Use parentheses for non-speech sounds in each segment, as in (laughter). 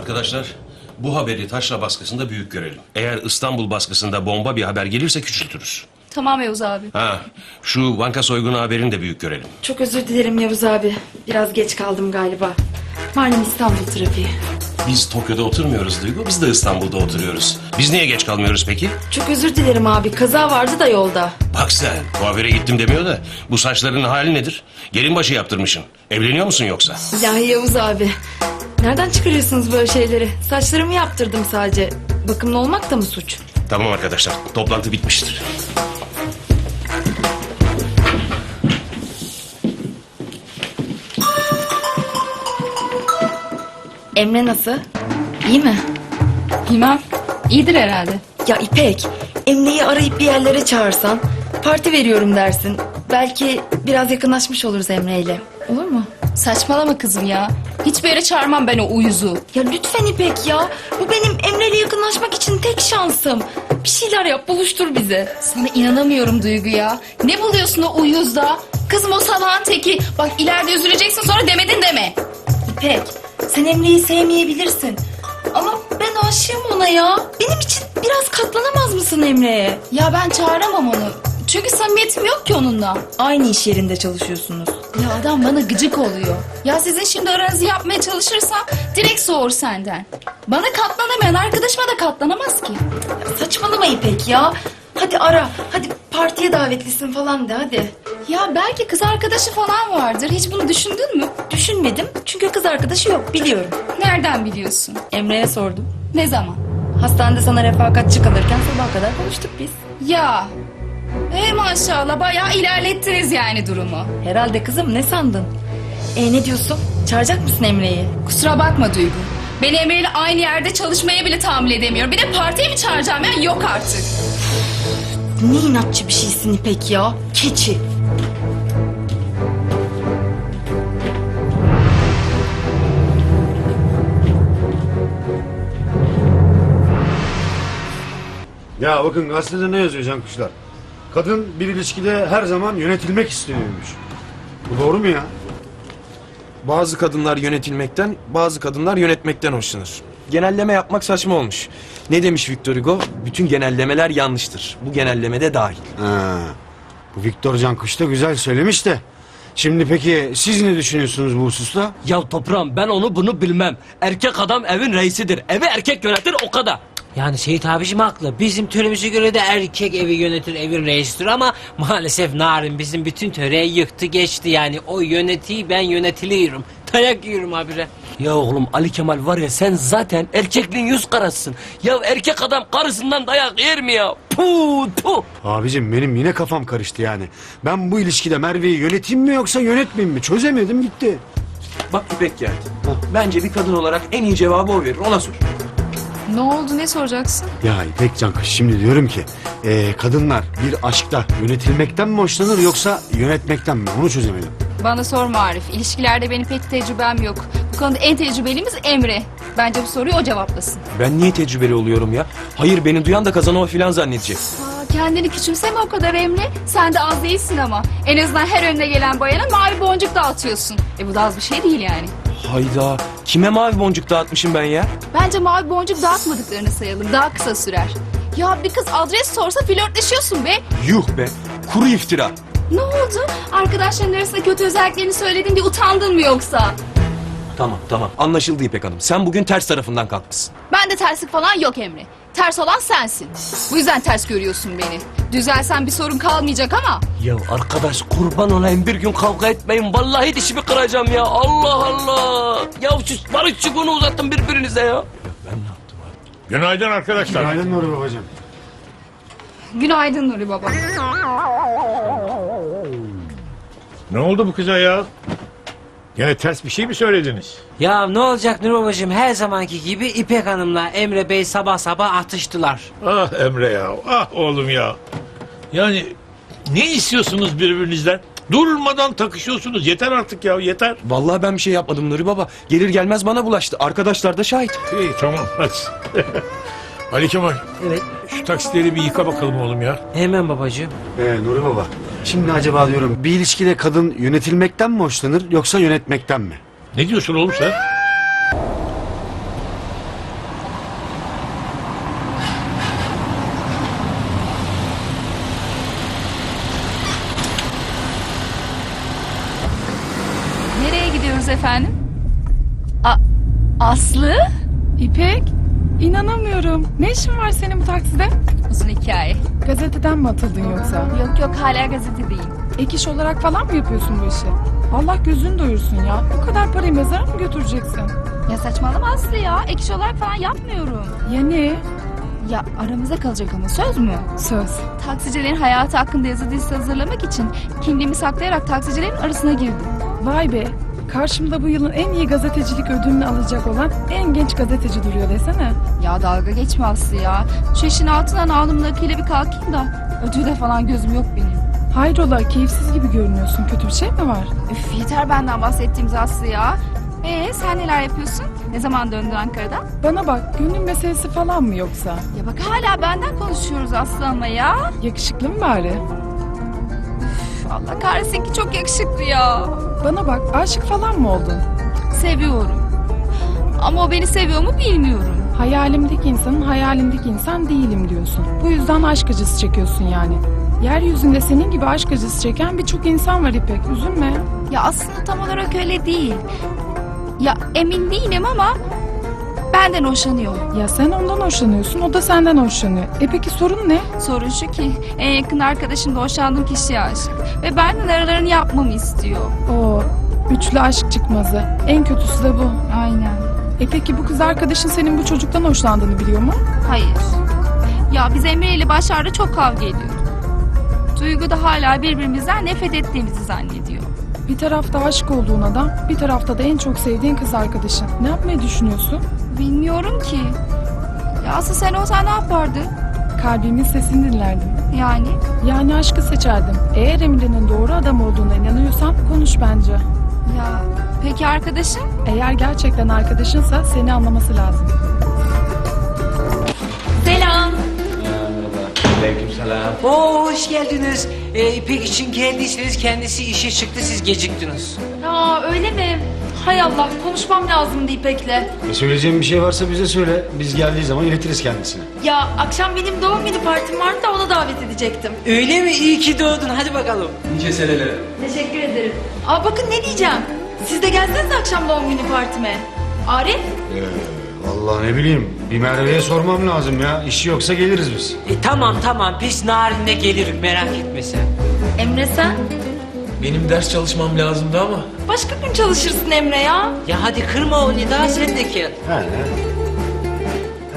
Arkadaşlar bu haberi taşra baskısında büyük görelim. Eğer İstanbul baskısında bomba bir haber gelirse küçültürüz. Tamam Yavuz abi. Ha şu banka soygunu haberini de büyük görelim. Çok özür dilerim Yavuz abi. Biraz geç kaldım galiba. Malum İstanbul trafiği. Biz Tokyo'da oturmuyoruz Duygu, biz de İstanbul'da oturuyoruz. Biz niye geç kalmıyoruz peki? Çok özür dilerim abi. Kaza vardı da yolda. Bak sen, kuaföre gittim demiyor da bu saçların hali nedir? Gelin başı yaptırmışsın. Evleniyor musun yoksa? İlahi Yavuz abi. Nereden çıkarıyorsunuz böyle şeyleri? Saçlarımı yaptırdım sadece. Bakımlı olmak da mı suç? Tamam arkadaşlar, toplantı bitmiştir. Emre nasıl? İyi mi? Bilmem. İyidir herhalde. Ya İpek, Emre'yi arayıp bir yerlere çağırsan, parti veriyorum dersin. Belki biraz yakınlaşmış oluruz Emre'yle. Olur mu? Saçmalama kızım ya. Hiçbir yere çağırmam ben o uyuzu. Ya lütfen İpek ya. Bu benim Emre'yle yakınlaşmak için tek şansım. Bir şeyler yap, buluştur bizi. Sana inanamıyorum Duygu ya. Ne buluyorsun o uyuzda? Kızım o salağın teki. Bak ileride üzüleceksin sonra demedin deme. İpek, sen Emre'yi sevmeyebilirsin. Ama ben aşığım ona ya. Benim için biraz katlanamaz mısın Emre'ye? Ya ben çağıramam onu. Çünkü samimiyetim yok ki onunla. Aynı iş yerinde çalışıyorsunuz. Ya adam bana gıcık oluyor. Ya sizin şimdi aranızı yapmaya çalışırsam direkt soğur senden. Bana katlanamayan arkadaşıma da katlanamaz ki. Ya saçmalama İpek ya. Hadi ara. Hadi partiye davetlisin falan de hadi. Ya belki kız arkadaşı falan vardır. Hiç bunu düşündün mü? Düşünmedim çünkü kız arkadaşı yok biliyorum. Nereden biliyorsun? Emre'ye sordum. Ne zaman? Hastanede sana refakatçi kalırken sabaha kadar konuştuk biz. Ya. E maşallah bayağı ilerlettiniz yani durumu. Herhalde kızım ne sandın? E ne diyorsun? Çağıracak mısın Emre'yi? Kusura bakma Duygu. Ben Emre'yle aynı yerde çalışmaya bile tahammül edemiyorum. Bir de partiye mi çağıracağım ya? Yok artık. Ne inatçı bir şeysin İpek ya. Keçi. Ya bakın gazetede ne yazıyor Can Kuşlar? Kadın bir ilişkide her zaman yönetilmek isteniyormuş. Bu doğru mu ya? Bazı kadınlar yönetilmekten, bazı kadınlar yönetmekten hoşlanır. Genelleme yapmak saçma olmuş. Ne demiş Victor Hugo? Bütün genellemeler yanlıştır. Bu genelleme de dahil. Ha, bu Viktor Can Kuş da güzel söylemiş de. Şimdi peki siz ne düşünüyorsunuz bu hususta? Ya toprağım ben onu bunu bilmem. Erkek adam evin reisidir. Evi erkek yönetir o kadar. Yani Seyit abicim haklı. Bizim töremize göre de erkek evi yönetir, evin reisidir ama maalesef Narin bizim bütün töreyi yıktı geçti yani. O yönetiyi ben yönetiliyorum. (laughs) Dayak yiyorum abire. Ya oğlum Ali Kemal var ya sen zaten erkekliğin yüz karasısın. Ya erkek adam karısından dayak yer mi ya? Puh puh. Abicim benim yine kafam karıştı yani. Ben bu ilişkide Merve'yi yöneteyim mi yoksa yönetmeyeyim mi? Çözemedim gitti. Bak İpek geldi. Bence bir kadın olarak en iyi cevabı o verir. Ona sor. Ne oldu? Ne soracaksın? Ya İpek Can Kuş şimdi diyorum ki e, kadınlar bir aşkta yönetilmekten mi hoşlanır yoksa yönetmekten mi? Onu çözemedim. Bana sorma Arif. İlişkilerde benim pek tecrübem yok. Bu konuda en tecrübelimiz Emre. Bence bu soruyu o cevaplasın. Ben niye tecrübeli oluyorum ya? Hayır beni duyan da Kazanova filan zannedecek. Aa, kendini küçümseme o kadar Emre. Sen de az değilsin ama. En azından her önüne gelen bayana mavi boncuk dağıtıyorsun. E bu da az bir şey değil yani. Hayda. Kime mavi boncuk dağıtmışım ben ya? Bence mavi boncuk dağıtmadıklarını sayalım. Daha kısa sürer. Ya bir kız adres sorsa flörtleşiyorsun be. Yuh be. Kuru iftira. Ne oldu? Arkadaşların arasında kötü özelliklerini söyledin diye utandın mı yoksa? Tamam tamam. Anlaşıldı İpek Hanım. Sen bugün ters tarafından kalkmışsın. Ben de terslik falan yok Emre. Ters olan sensin. Bu yüzden ters görüyorsun beni. Düzelsen bir sorun kalmayacak ama. Ya arkadaş kurban olayım bir gün kavga etmeyin. Vallahi dişimi kıracağım ya. Allah Allah. Ya şu barış çubuğunu uzattın birbirinize ya. Günaydın arkadaşlar. Günaydın Nuri babacığım. Günaydın Nuri Baba. Ne oldu bu kıza ya? Gene ters bir şey mi söylediniz? Ya ne olacak Nur babacığım her zamanki gibi İpek Hanım'la Emre Bey sabah sabah atıştılar. Ah Emre ya, ah oğlum ya. Yani ne istiyorsunuz birbirinizden? Durmadan takışıyorsunuz. Yeter artık ya, yeter. Vallahi ben bir şey yapmadım Nuri Baba. Gelir gelmez bana bulaştı. Arkadaşlar da şahit. İyi tamam hadi. (laughs) Ali Kemal, Evet. şu taksileri bir yıka bakalım oğlum ya. Hemen babacığım. Ee, Nuri baba. Şimdi acaba diyorum bir ilişkide kadın yönetilmekten mi hoşlanır yoksa yönetmekten mi? Ne diyorsun oğlum sen? Nereye gidiyoruz efendim? A Aslı? İpek, inanamıyorum. Ne işin var senin bu takside? Uzun hikaye. Gazeteden mi atıldın yoksa? Yok yok hala gazetedeyim. Ek iş olarak falan mı yapıyorsun bu işi? Allah gözünü doyursun ya. Bu kadar parayı mezara mı götüreceksin? Ya saçmalama Aslı ya. Ek iş olarak falan yapmıyorum. Ya ne? Ya aramıza kalacak ama söz mü? Söz. Taksicilerin hayatı hakkında yazı dizisi hazırlamak için kimliğimi saklayarak taksicilerin arasına girdim. Vay be. Karşımda bu yılın en iyi gazetecilik ödülünü alacak olan en genç gazeteci duruyor desene. Ya dalga geçme Aslı ya. Şu işin altından alnımın akıyla bir kalkayım da ödüle falan gözüm yok benim. Hayrola keyifsiz gibi görünüyorsun. Kötü bir şey mi var? Üf yeter benden bahsettiğimiz Aslı ya. Ee sen neler yapıyorsun? Ne zaman döndün Ankara'dan? Bana bak gönül meselesi falan mı yoksa? Ya bak hala benden konuşuyoruz Aslı ama ya. Yakışıklı mı bari? Üf, Allah kahretsin ki çok yakışıklı ya. Bana bak aşık falan mı oldun? Seviyorum. Ama o beni seviyor mu bilmiyorum. Hayalimdeki insanın hayalimdeki insan değilim diyorsun. Bu yüzden aşk acısı çekiyorsun yani. Yeryüzünde senin gibi aşk acısı çeken birçok insan var İpek. Üzülme. Ya aslında tam olarak öyle değil. Ya emin değilim ama benden hoşlanıyor. Ya sen ondan hoşlanıyorsun, o da senden hoşlanıyor. E peki sorun ne? Sorun şu ki en yakın arkadaşım da hoşlandığım kişiye aşık. Ve benden aralarını yapmamı istiyor. O üçlü aşk çıkmazı. En kötüsü de bu. Aynen. E peki bu kız arkadaşın senin bu çocuktan hoşlandığını biliyor mu? Hayır. Ya biz Emre ile başlarda çok kavga ediyorduk. Duygu da hala birbirimizden nefret ettiğimizi zannediyor. Bir tarafta aşık olduğun adam, bir tarafta da en çok sevdiğin kız arkadaşın. Ne yapmayı düşünüyorsun? Bilmiyorum ki. Ya asıl sen olsan ne yapardın? Kalbimin sesini dinlerdim. Yani Yani aşkı seçerdim. Eğer Emre'nin doğru adam olduğuna inanıyorsan konuş bence. ya peki arkadaşın? Eğer gerçekten arkadaşınsa seni anlaması lazım. Selam. Oo, hoş geldiniz. Ee, İpek için geldiyseniz kendisi işe çıktı siz geciktiniz. Aa öyle mi? Hay Allah konuşmam lazımdı İpek'le. E söyleyeceğim bir şey varsa bize söyle. Biz geldiği zaman iletiriz kendisine. Ya akşam benim doğum günü partim vardı da ona davet edecektim. Öyle mi? İyi ki doğdun. Hadi bakalım. Teşekkür ederim. Aa bakın ne diyeceğim. Siz de gelseniz akşam doğum günü partime. Arif? Ee, vallahi ne bileyim. Bir Merve'ye sormam lazım ya. İşi yoksa geliriz biz. E, tamam tamam biz narinle gelirim merak etme sen. Emre sen? Benim ders çalışmam lazımdı ama. Başka gün çalışırsın Emre ya. Ya hadi kırma onu daha sen de gel. He.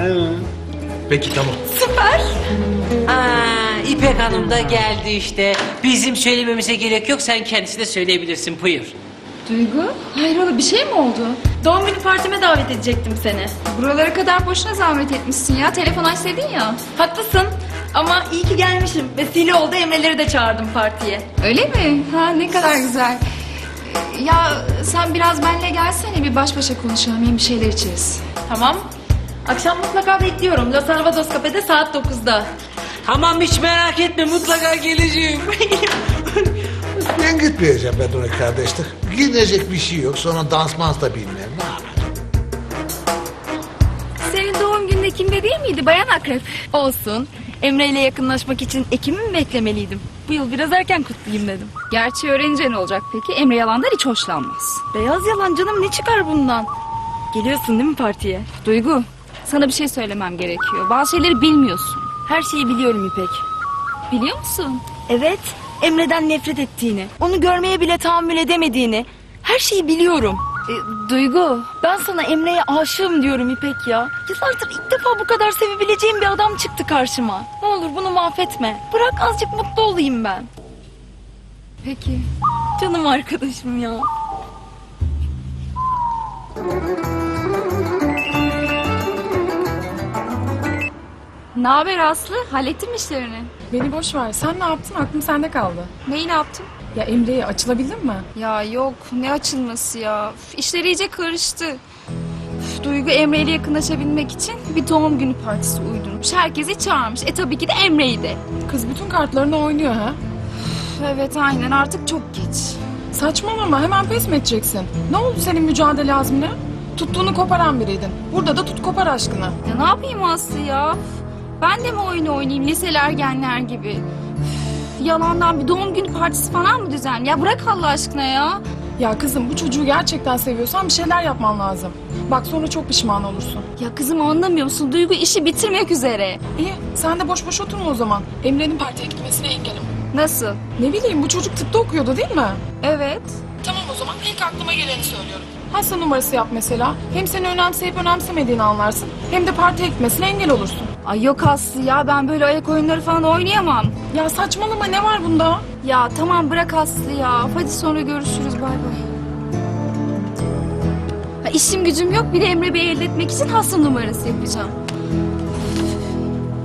He. Peki tamam. Süper. Aa, İpek Hanım da geldi işte. Bizim söylememize gerek yok sen kendisine söyleyebilirsin buyur. Duygu? Hayrola bir şey mi oldu? Doğum günü partime davet edecektim seni. Buralara kadar boşuna zahmet etmişsin ya. Telefon açsaydın ya. Haklısın. Ama iyi ki gelmişim. Vesile oldu Emre'leri de çağırdım partiye. Öyle mi? Ha ne kadar güzel. Ya sen biraz benimle gelsene bir baş başa konuşalım. Hem bir şeyler içeriz. Tamam. Akşam mutlaka bekliyorum. Los Alvados Cafe'de saat 9'da. Tamam hiç merak etme mutlaka geleceğim. (laughs) Ben gitmeyeceğim ben ona kardeşlik. Gidecek bir şey yok. Sonra dans mans da bilmem. Ne yapacağım? Senin doğum günde kimde değil miydi Bayan Akrep? Olsun. Emre ile yakınlaşmak için Ekim'i mi beklemeliydim? Bu yıl biraz erken kutlayayım dedim. Gerçi öğrenince ne olacak peki? Emre yalandan hiç hoşlanmaz. Beyaz yalan canım ne çıkar bundan? Geliyorsun değil mi partiye? Duygu, sana bir şey söylemem gerekiyor. Bazı şeyleri bilmiyorsun. Her şeyi biliyorum İpek. Biliyor musun? Evet, Emre'den nefret ettiğini, onu görmeye bile tahammül edemediğini, her şeyi biliyorum. E, Duygu, Ben sana Emre'ye aşığım diyorum İpek ya. Yıllardır ilk defa bu kadar sevebileceğim bir adam çıktı karşıma. Ne olur bunu mahvetme. Bırak azıcık mutlu olayım ben. peki. Canım arkadaşım ya. Ne haber Aslı? Hallettin mi işlerini? Beni boş ver. Sen ne yaptın? Aklım sende kaldı. Neyi ne yaptın? Ya Emre'ye açılabildin mi? Ya yok, ne açılması ya. Üf, işler iyice karıştı. Üf, Duygu Emre ile yakınlaşabilmek için bir doğum günü partisi uydurmuş. Herkesi çağırmış. E tabii ki de Emre'yi de. Kız bütün kartlarını oynuyor ha. Üf, Evet aynen artık çok geç. Saçmalama hemen pes mi edeceksin? Ne oldu senin mücadele azmine? Tuttuğunu koparan biriydin. Burada da tut kopar aşkına. Ya ne yapayım Aslı ya? Üf, Ben de mi oyun oynayayım liseler ergenler gibi? Yalandan bir doğum günü partisi falan mı düzen? Ya bırak Allah aşkına ya. Ya kızım bu çocuğu gerçekten seviyorsan bir şeyler yapman lazım. Bak sonra çok pişman olursun. Ya kızım anlamıyor musun? Duygu işi bitirmek üzere. İyi sen de boş boş oturma o zaman. Emre'nin partiye gitmesine engelim. Nasıl? Ne bileyim bu çocuk tıpta okuyordu değil mi? Evet. Tamam o zaman ilk aklıma geleni söylüyorum. Hasta numarası yap mesela. Hem seni önemseyip önemsemediğini anlarsın. Hem de partiye gitmesine engel olursun. Ay yok Aslı ya ben böyle ayak oyunları falan oynayamam. Ya saçmalama ne var bunda? Ya tamam bırak Aslı ya. Hadi sonra görüşürüz bay bay. Ha, işim gücüm yok bir de Emre Bey'i elde etmek için hasta numarası yapacağım.